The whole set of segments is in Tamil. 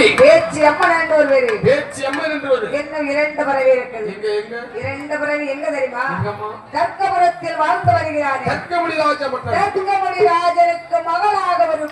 எங்கே பேச்சு அம்மன் என்று ஒரு பேரு. பேச்சு அம்மன் என்று ஒரு. இன்னும் இரண்டு பறவை இருக்குது? எங்க எங்க? இரண்டு பறவை எங்க தெரியுமா? தர்க்கபுரத்தில் வாழ்ந்து வருகிறானே தர்க்கமணி ராஜபட்டன் தர்க்கமணி ராஜனுக்கு மகளாக வரும்.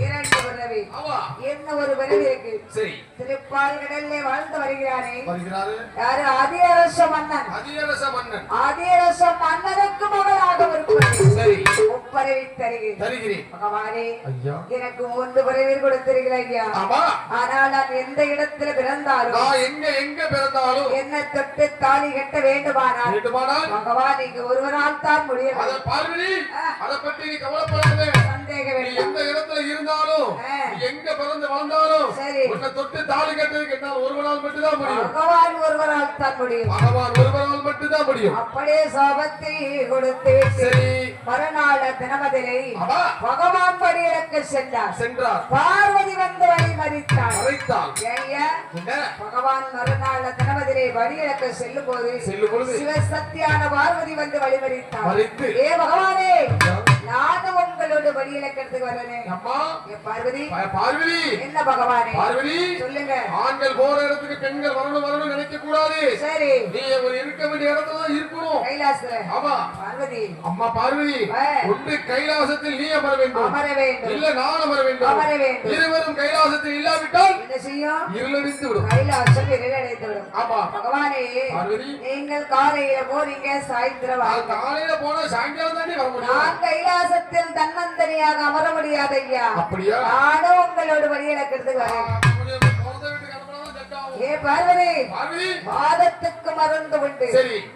இரண்டு பறவை. ஆமா என்ன ஒரு இருக்கு சரி. திருப்பால் கடல்ல வாழ்ந்து வருகிறானே வருகிறாரு. யாரு? அதிரச மன்னன் அதிரச மன்னன் அதிரச மன்னனுக்கு மகளாக வரும் பறவை. சரி. முப்பறவை தருகிறேன். தருகிறேன். பகவானே ஐயா. எனக்கு மூன்று பறவைகள் கொடுத்திருக்கிறாய் ஐயா. ஆமா. ஆனால் நான் எந்த இடத்துல பிறந்தாலும் நான் எங்க எங்க பிறந்தாலும் என்ன தொட்டு தாலி கட்ட வேண்டுமானால் வேண்டுமானால் பகவான் இங்கு ஒருவரால் தான் முடியும் அத பார்வதி அத பற்றி நீ கவலைப்படாத. சந்தேகம் நீ வேண்டாம் எந்த இடத்துல இருந்தாலும் ஆ. நீ எங்க பிறந்து வளர்ந்தாலும் சரி. உன்னை தொட்டு தாலி கட்டுறதுக்கு என்னால் ஒருவனால் மட்டும்தான் முடியும். பகவான் ஒருவரால் தான் முடியும். பகவான் ஒருவனால் மட்டும்தான் முடியும். அப்படியே சாபத்தை கொடுத்து சரி. மறுநாள் தினமதிலை பகவான் படியிறக்க சென்றார். சென்றார். பார்வதி வந்து வழி ஏய்யா, என்ன? பகவான் மறுநாள் தினமதிலை வழியிறக்க செல்லும் போது செல்லும் பொழுது சிவசக்தியான பார்வதி வந்து வழிமறித்தார் மறித்து. ஏ பகவானே நானும் உங்களோட வழியிறக்கிறதுக்கு வரனே அம்மா பார்வதி பார்வதி என்ன பகவானே? பார்வதி சொல்லுங்க. ஆண்கள் போற இடத்துக்கு பெண்கள் வரணும் வரணும் நினைக்க கூடாது சரி. நீ ஒரு இருக்க வேண்டிய இடத்துல தான் இருக்கணும். கைலாசத்துல. ஆமா. பார்வதி. அம்மா பார்வதி. ஒன்று கைலாசத்தில் நீ அமர வேண்டும். அமர வேண்டும். இல்ல நான் அமர வேண்டும். அமர வேண்டும். இருவரும் கைலாசத்தில் இல்லாவிட்டால் என்ன செய்யும்? இருளடித்து விடும். கைலாசம் இருளடைந்து விடும். ஆமா. பகவானே பார்வதி. நீங்கள் காலையில போறீங்க சாயந்திரம். காலையில போனா சாயங்காலம் தாண்டி வர முடியும். நான் கைலாசத்தில் தன்னந்தனியாக அமர முடியாது ஐயா அப்படியா? நானும் உங்களோட வழியிழக்கிறதுக்கு வரேன். ஆ, கொஞ்சம் ஏ பார்வதி வாதத்துக்கு மருந்து உண்டு.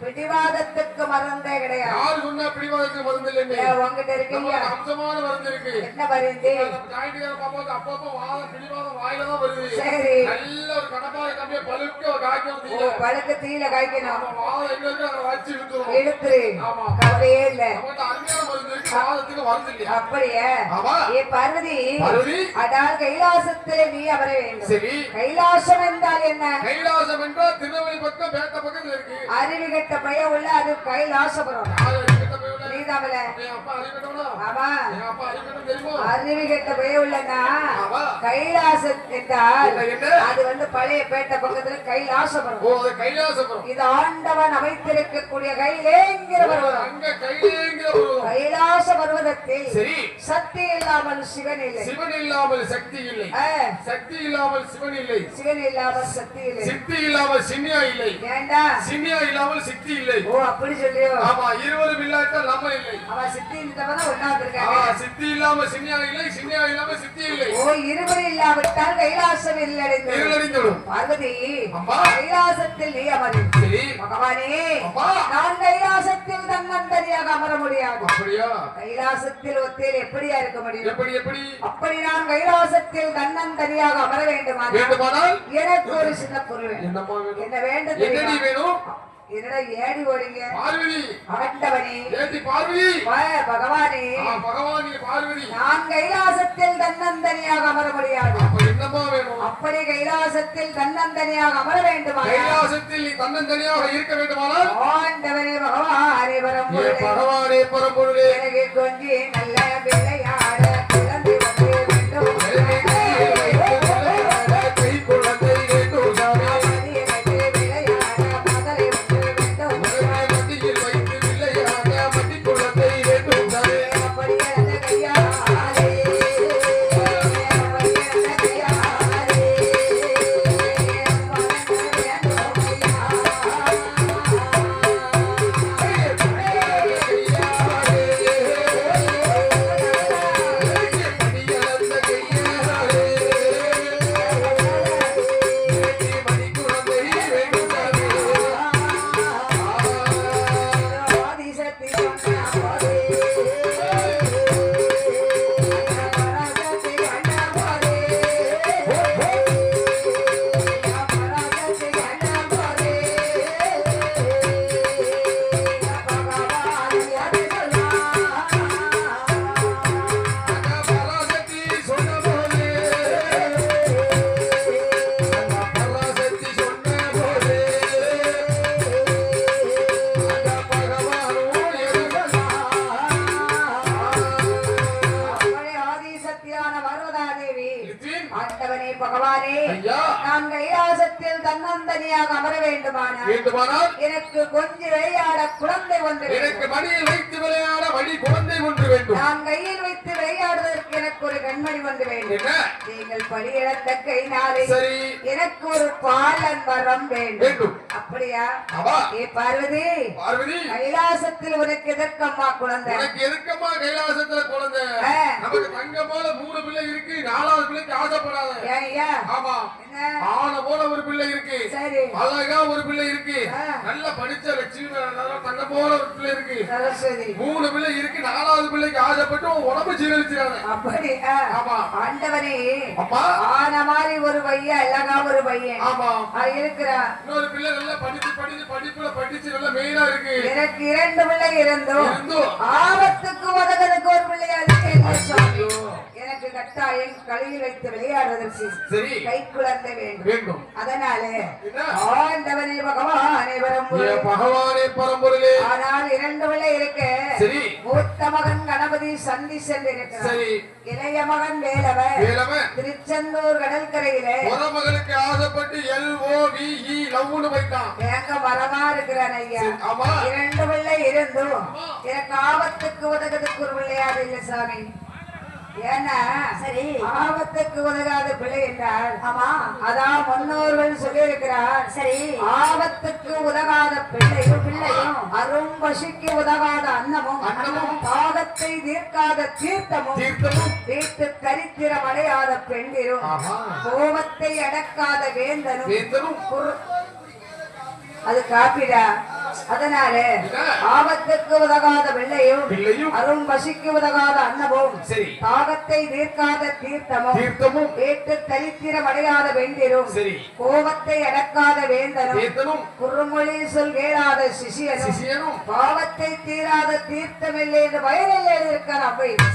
பிடிவாதத்துக்கு மருந்தே கிடையாது. யாரு சொன்னா பிடிவாதத்துக்கு மருந்து இல்லைன்னு? உங்ககிட்ட அம்சமான மருந்து இருக்கு. என்ன மருந்து? ஞாயிற்றுக்கிழமை பார்ப்போம் அப்பப்போ வாதம் பிடிவாதம் வாயில தான் வருது. சரி. நல்ல ஒரு கடப்பாறை கம்பியை பழுக்க காய்க்க ஓ முடியல பழுக்க தீல காய்க்கணும். நம்ம வாதம் எங்க இருக்கு? அதை வச்சு இழுத்துரும் எடுத்துரு ஆமா. கவலையே இல்ல. நம்மகிட்ட அருமையான மருந்து இருக்கு. வாதத்துக்கு மருந்து இல்லையா? அப்படியே? ஏ பார்வதி அதால் கைலாசத்திலே நீ வேண்டும். சரி. கைலாசம் என்றால் என்ன? கைலாசம் என்றால் திருநெல்வேலி பக்கம் பேட்ட பக்கத்துல இருக்கு. அறிவு கெட்ட பைய உள்ள அது கைலாசபுரம் தெரியுமோ? அறிவு கெட்ட பைய கைலாசம் என்றால்? அது வந்து பழைய பேட்டை பக்கத்துல கைலாசபுரம். கைலாசபுரம். இது ஆண்டவன் அமைத்திருக்கக்கூடிய கைலேங்கிற பர்வதம் கைலாச பர்வதத்தில் சரி. சக்தி இல்லாமல் சிவன் இல்லை சிவன் இல்லாமல் சக்தி இல்லை. சக்தி இல்லாமல் சிவன் இல்லை. சிவன் இல்லாமல் சக்தி இல்லை. சித்தி இல்லாமல் சின்னியா இல்லை. சின்னியா இல்லாமல் சித்தி இல்லை. ஓ அப்படி சொல்லியோ? ஆமா இருவரும் இல்லாட்டால் நம்ம இல்லை. அவ சித்தி இருந்தவன ஒன்னா ஆ, வந்திருக்காங்க சித்தி இல்லாம சின்னியா இல்லை சின்னியா இல்லாம சித்தி இல்லை. ஓ இருவர் இல்லாவிட்டால் கைலாசம் பார்வதி அம்மா. கைலாசத்தில் நீ அமரு. சரி. பகவானே அம்மா. நான் கைலாசத்தில் தன்னந்தனியாக அமர முடியாது. அப்படியா? கைலாசத்தில் ஒத்தையில் எப்படியா இருக்க முடியும்? எப்படி எப்படி? அப்படி நான் கைலாசத்தில் தன்னந்தனியாக அமர வேண்டுமானால் எனக்கு ஒரு சின்ன பொருள் என்ன வேண்டும் என்னடி ஏடி ஓடிங்க பார்வதி! ஆண்டவனே! பார்வதி? வா, பகவானே! பகவானி பார்வதி! நான் கைலாசத்தில் தன்னந்தனியாக அமர முடியாது. அப்ப என்னம்மா வேணும்? அப்படி கைலாசத்தில் தன்னந்தனியாக அமர வேண்டுமா கைலாசத்தில் தன்னந்தனியாக இருக்க வேண்டுமானால் ஆண்டவனே பகவானே ஏ வரம்பொருளே பகவானே பரம்பொருளே. எனக்கு கொஞ்சி நல்ல விளையாட கைலாசத்தில் தன்னந்தனியாக அமர வேண்டுமானால் எனக்கு கொஞ்சம் விளையாட குழந்தை வந்து எனக்கு மடியில் வைத்து விளையாட வழி குழந்தை ஒன்று வேண்டும். நான் கையில் வைத்து எனக்கு ஒரு கண்மணி வந்து வேண்டும். நீங்கள் கைனாலே சரி. எனக்கு ஒரு பாலன் வரம் வேண்டும். அப்படியா? ஏ பார்வதி பார்வதி. கைலாசத்தில் உனக்கு எதற்கம்மா குழந்தை? உனக்கு எதுக்கம்மா கைலாசத்துல குழந்தை. நமக்கு தங்க போல மூணு பிள்ளை இருக்கு நாலாவது பிள்ளைக்கு ஆசைப்படாத. ஐயா ஆமா. என்ன? ஆன போல ஒரு பிள்ளை இருக்கு. சரி. அழகா ஒரு பிள்ளை இருக்கு. நல்ல படிச்ச லட்சுமி தங்க போல ஒரு பிள்ளை இருக்கு. மூணு பிள்ளை இருக்கு நாலாவது பிள்ளைக்கு ஆசைப்பட்டு உடம்பு சீரழிச்சிடாத. அப்படி. ஆமா. ஆண்டவனே அப்பா. ஆன மாதிரி ஒரு பையன் அழகா ஒரு பையன். ஆமா. இருக்கிறா. இன்னொரு பிள்ளை நல்லா படிச்சு படிச்சு படிப்புல படிச்சு நல்லா மெயினா இருக்கு. எனக்கு இரண்டு பிள்ளை இருந்தும் ஆபத்துக்கு உதகனுக்கு ஒரு பிள்ளையா ஐயோ. எனக்கு கட்டாயம் களியில் வைத்து விளையாடுவதற்கு சரி. கை குழந்தை வேண்டும். வேண்டும். அதனால ஆண்டவனே பகவானே ஏ பகவானே பரம்பொருளே. ஆனால் இரண்டு பிள்ளை இருக்கு சரி. மூத்த மகன் கணபதி சந்தி சென்றிருக்கிறார். சரி. இளைய மகன் வேலவன் வேலவன் திருச்செந்தூர் கடற்கரையிலே முத மகளுக்கு ஆசைப்பட்டு எல் ஓ வி இ லவ்னு மரமா இருக்கிறான் ஐயா. இரண்டு பிள்ளை இருந்தும் எனக்கு ஆபத்துக்கு உதகதுக்கு ஒரு பிள்ளையாது இல்லை சாமி. ஏன்னா சரி. ஆபத்துக்கு உதகாத பிள்ளை என்றால் ஆமா. அதான் முன்னோர்கள் சொல்லியிருக்கிறார். சரி. ஆபத்துக்கு உதகாத பிள்ளையும் பிள்ளையும் அரும் பசிக்கு உதகாத அன்னமும் அன்னமும் பாகத்தை தீர்க்காத தீர்த்தமும் தீர்த்தமும் வீட்டு தரித்திரம் அடையாத பெண்டிரும் கோபத்தை அடக்காத வேந்தனும் அது காப்பிடா? அதனால ஆபத்துக்கு உதகாத வெள்ளையும் அரும் பசிக்கு உதகாத அன்னமும் தாகத்தை தீர்க்காத தீர்த்தமும் தீர்த்தமும் வீட்டு தரித்திரம் அடையாத வெண்டிரும். கோபத்தை அடக்காத வேந்தனும் குறுமொழி சொல் கேளாத சிசியனும் பாவத்தை தீராத தீர்த்தமில்லை என்று வயலில் எழுதியிருக்கார்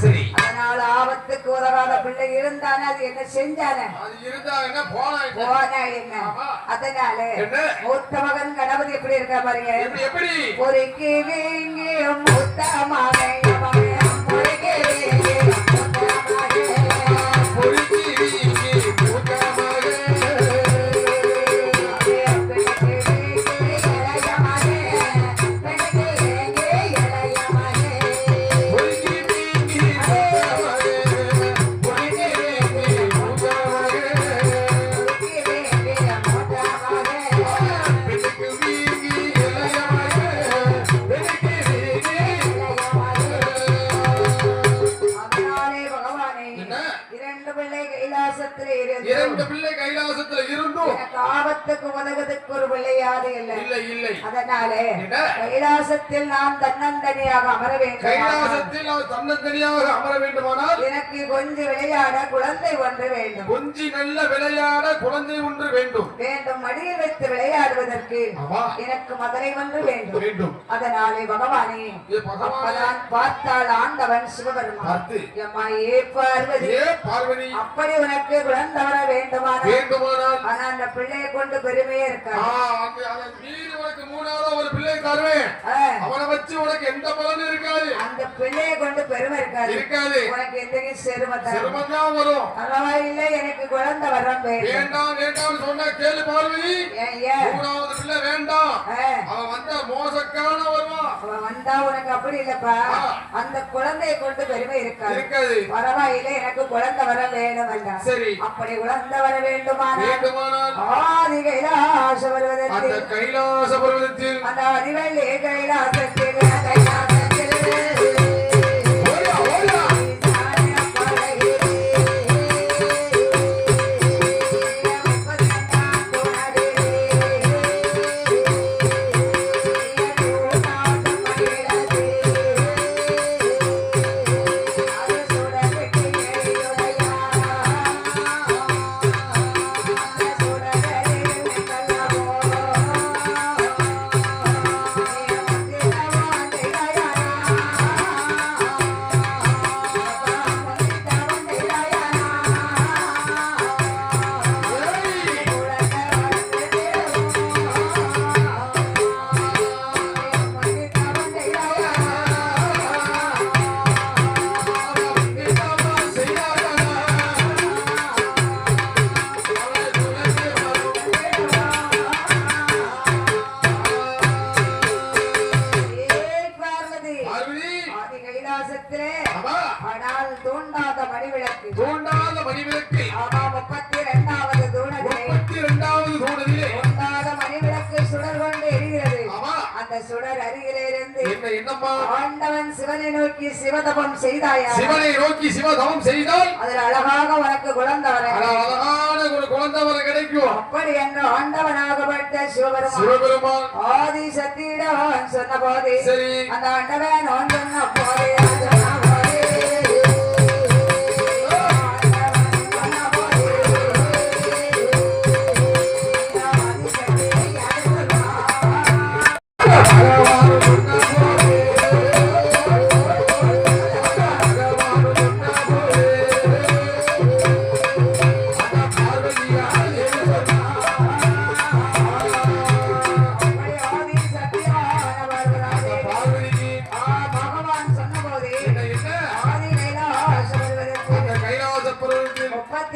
சரி. அதனால ஆபத்துக்கு உதகாத பிள்ளை இருந்தானே அது என்ன செஞ்சானே? போனா என்ன? அதனால மூத்த மகன் கணபதி எப்படி இருக்கா பாருங்க? எப்படி எப்படி ஒரு வீங்கி முத்தமாக உதகத்துக்கு ஒரு பிள்ளையாது இல்லை. இல்லை அதனாலே? கைலாசத்தில் நான் தன்னந்தனியாக அமர வேண்டும். கைலாசத்தில் அவர் தன்னந்தனியாக அமர வேண்டுமானால் எனக்கு கொஞ்சம் விளையாட குழந்தை ஒன்று வேண்டும். கொஞ்சி நல்ல விளையாட குழந்தை ஒன்று வேண்டும். வேண்டும். மடியில் வைத்து விளையாடுவதற்கு எனக்கு மதுரை ஒன்று வேண்டும். வேண்டும். அதனாலே பகவானே அப்பதான் பார்த்தால் ஆண்டவன் சிவபெருமான். எம்மா ஏ பார்வதி. அப்படி உனக்கு குழந்தை வர வேண்டுமானால் வேண்டுமானால். ஆனா அந்த பிள்ளையை கொண்டு பெருமையே ஆ, இருக்காது. அதை மீறி உனக்கு மூணாவது ஒரு பிள்ளை தருவேன். அவனை வச்சு உனக்கு எந்த பலனும் இருக்காது. அந்த பிள்ளையை கொண்டு பெருமை இருக்காது. இருக்காது. உனக்கு எந்தனையும் செருமை தரும்? சிரமம் தான் வரும். பரவாயில்லை எனக்கு குழந்தை வரம் வேண்டும் வேண்டாம் வேண்டாம் சொன்னா கேளு பார்வதி. மூணாவது பிள்ளை வேண்டாம். அவன் வந்தா மோசக்கான வருவான். அவன் வந்தா உனக்கு அப்படி இல்லப்பா. அந்த குழந்தையை கொண்டு பெருமை இருக்காது. இருக்காது. பரவாயில்லை எனக்கு குழந்தை வர வேண்டும் வேண்டாம் சரி. அப்படி குழந்தை வர வேண்டுமானால் வேண்டுமானால் ஆதி கைலாச அந்த வருவதற்கு கைலாச பர்வதத்தில் அந்த அதிவள்ளி கைலாசத்தில் கைலாசத்தில் முப்பத்தி இரண்டாவது தூணத்திலே முப்பத்தி இரண்டாவது தூணத்திலே உண்டாத மணிவிளக்கு சுடர் கொண்டு எரிகிறது. ஆமா. அந்த சுடர் அருகிலே இருந்து ஆண்டவன் சிவனை நோக்கி சிவதபம் செய்தாயா? சிவனை நோக்கி சிவதவம் செய்தால்? அதில் அழகாக உனக்கு குழந்தவரை. அட அழகான ஒரு குழந்தை வர கிடைக்கும். அப்படி என்று ஆண்டவனாகப்பட்ட சிவபெருமான். ஆதி சத்தியிடம் சொன்ன போது அந்த ஆண்டவன் அவன்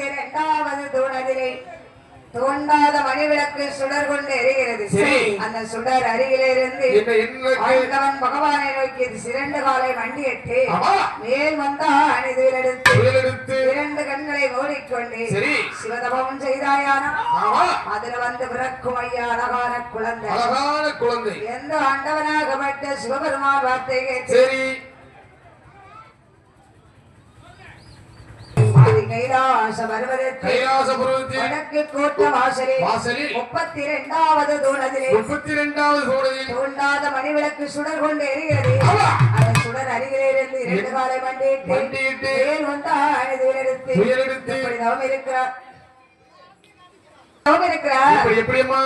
இரண்டாவது தூணதிலே தோண்டாத மணிவிளக்கு சுடர் கொண்டு எரிகிறது. சரி. அந்த சுடர் அருகிலே இருந்து என்ன என்ன ஆண்டவன் பகவானை நோக்கி சிறண்டு காலை மண்டியிட்டு ஆமா. மேல் வந்தான் புயலெடுத்து இரண்டு கண்களை மூடிக்கொண்டு. சிவதபம் செய்தாயானா? அதுல வந்து பிறக்கும் ஐயா அழகான குழந்தை. குழந்தை. எந்த ஆண்டவனாகப்பட்ட சிவபெருமான் வார்த்தை கேட்டு. சரி ஆதி கைலாச கைலாசபுரத்தில் வடக்கு கோட்ட வாசலில் வாசலில் முப்பத்தி இரண்டாவது தூணத்திலே முப்பத்தி இரண்டாவது சோழனில் தூண்டாத மணிவிளக்கு சுடர் கொண்டு எரிகிறது. ஆமா. அந்த சுடர் அருகிலே இருந்து இரண்டு காலை மண்டியிட்டு இப்படி தவம் இருக்கிறார்? தவம் இருக்கிறார்? எப்படியம்மா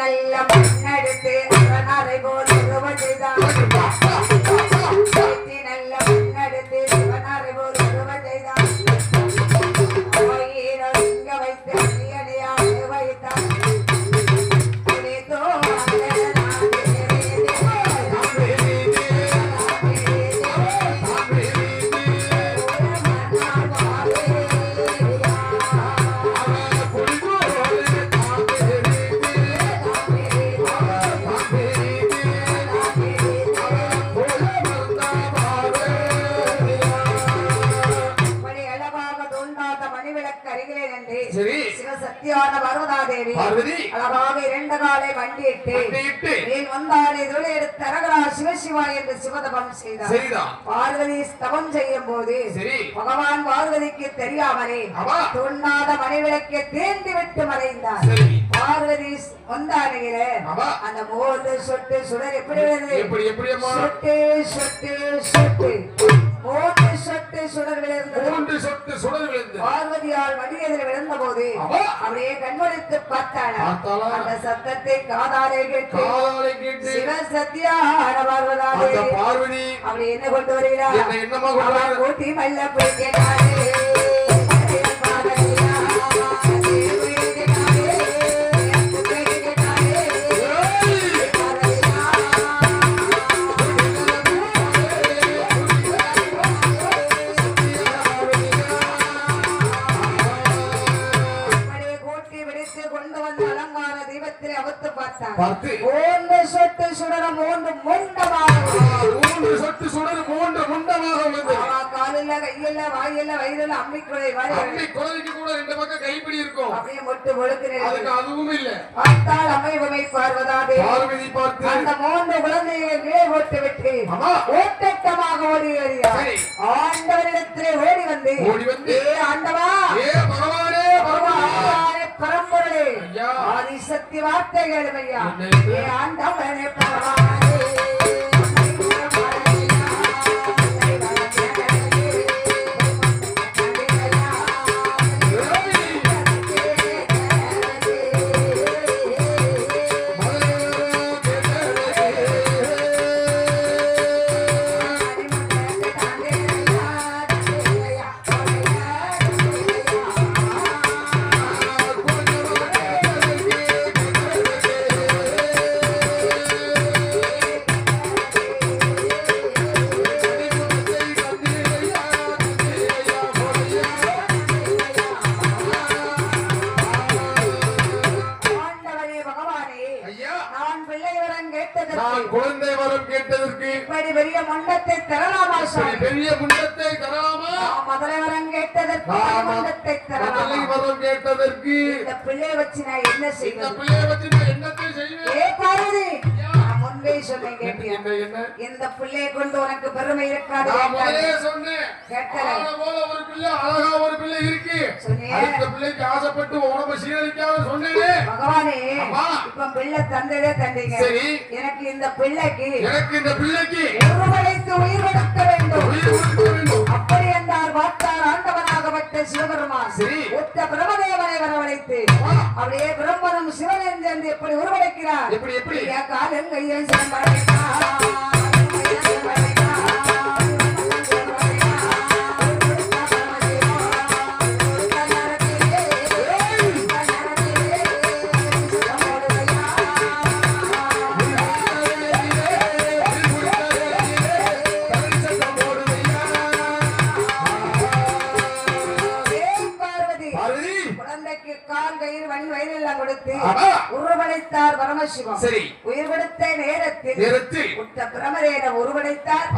நல்ல மண்ணெடுத்து போல் என்று சிவதபம் செய்தார். பார்வதி ஸ்தவம் செய்யும் போது பகவான் பார்வதிக்கு தெரியாமலே ஆமா தோண்டாத மணிவிளக்கை தேர்ந்து விட்டு மறைந்தார் பார்வதி வந்தானையில ஆமா அந்த மூன்று சொட்டு சுடர் எப்படி விழுது சொட்டு சொட்டு. சொட்டு சுடர் விழுந்தது மூன்று சொட்டு சுடர் விழுந்து பார்வதியால் வடியதில் விழுந்த போது அப்படியே கண்மொழித்து பார்த்தாளா? அந்த சத்தத்தை காதாலே கேட்டு சிவ சத்தியான அந்த பார்வதாதேவி பார்வதி அப்படி என்ன கொண்டு வருகிறார்? என்ன என்னம்மா கொண்டு அவன் வர கூட்டி மல்ல போய் கேட்டாரே மூன்று முண்டமாக மூன்று சொட்டு சுடர் மூன்று முண்டமாக விழுந்தது ஆமா, காலில கையில வாயில வயிறுல அம்மிக்குழை மாதிரி அம்மி குழந்தைக்கு கூட ரெண்டு பக்கம் கைப்பிடி இருக்கும். அப்படியே மொட்டு ஒழுக்கிறேன் அதுக்கு அதுவும் இல்ல. பார்த்தால் அமைவுமை பார்வதாதே. பார்வதி பார்த்து அந்த மூன்று குழந்தைகளை கீழே போட்டு விட்டு ஓட்டட்டமாக ஓடி வருகிறார். ஆண்டவரிடத்திலே ஓடி வந்து ஓடி வந்து ஆண்டவா! ஏ பகவானே! பரம்பொருளே ஐயா. ஆதிசக்தி வார்த்தை கேளுமையா என்ன இது? ஏ ஆண்டவனே பகவானே வரம் கேட்டதற்கு இப்படி பெரிய மண்டத்தை தரலாமா சாமி பெரிய முண்டத்தை தரலாமா? முதலை வரம் கேட்டதற்கு மண்டத்தை முதலை தரலாமா? வரம் கேட்டதற்கு இந்த பிள்ளைய வச்சு நான் என்ன இந்த செய்வது பிள்ளையை வச்சு நான் என்னத்தை செய்வேன்? ஏ பார்வதி நான் முன்பே சொன்னேன் இந்த பிள்ளையை கொண்டு உனக்கு பெருமை இருக்காது. சொன்னேன் போல ஒரு பிள்ளை அழகா ஒரு பிள்ளை இருக்கு பிள்ளைக்கு ஆசைப்பட்டு உடம்பு சீரழிக்காம சொன்னேனே பகவானே. இப்ப பிள்ளை தந்ததே தந்தீங்க சரி. எனக்கு இந்த பிள்ளைக்கு எனக்கு இந்த பிள்ளைக்கு உயிர் கொடுக்க வேண்டும் உயிர் கொடுக்க வேண்டும் அப்படி என்றார் பார்த்தார் ஆண்டவனாகப்பட்ட சிவபெருமான் சரி. ஒத்த பிரமதேவனை வரவழைத்து. அப்படியே பிரம்மனும் சிவனும் சேர்ந்து எப்படி உருவடைக்கிறார்? எப்படி எப்படி? காலும் பார்வதி குழந்தைக்கு கால் கயிறு வன் வயிறெல்லாம் கொடுத்து. உருவடைத்தார் பரமசிவம் சரி. உயிர் கொடுத்த நேரத்தில் நேரத்தில் உத்த பிரமதேன உருவடைத்தார்.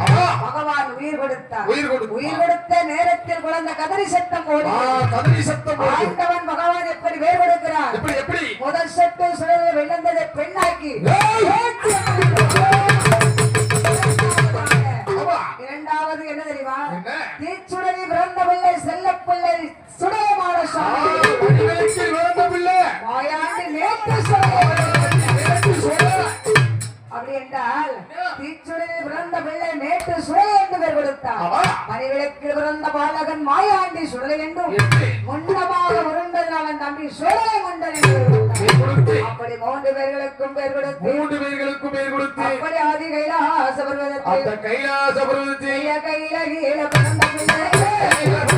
பகவான் உயிர் கொடுத்தார் உயிர் கொடுத்தார். உயிர் கொடுத்த நேரத்தில் குழந்தை கதறி சத்தம் ஓடி கதறி சத்தம். ஆண்டவன் பகவான் எப்படி வேர் கொடுக்கிறார் எப்படி எப்படி முதல் சட்டு சுழலை விழுந்ததை பெண்ணாக்கி. இரண்டாவது என்ன தெரியுமா என்ன? தீச்சுடரி பிறந்த பிள்ளை செல்ல பிள்ளை சுடலை தீச்சுடரில் பிறந்த பாலகன் மாயாண்டி சுடலை என்றும்? முன்னமாக உருண்டது அவன் தம்பி சுடலை மண்டல் அப்படி மூன்று பேர்களுக்கும் பேர் கொடுத்து மூன்று பேர்களுக்கும் பேர் கொடுத்து. அப்படி ஆதி கைலாச அந்த பர்வதத்தில். கைலாச பருவத்தில் கையில கீழ பிறந்த பிள்ளை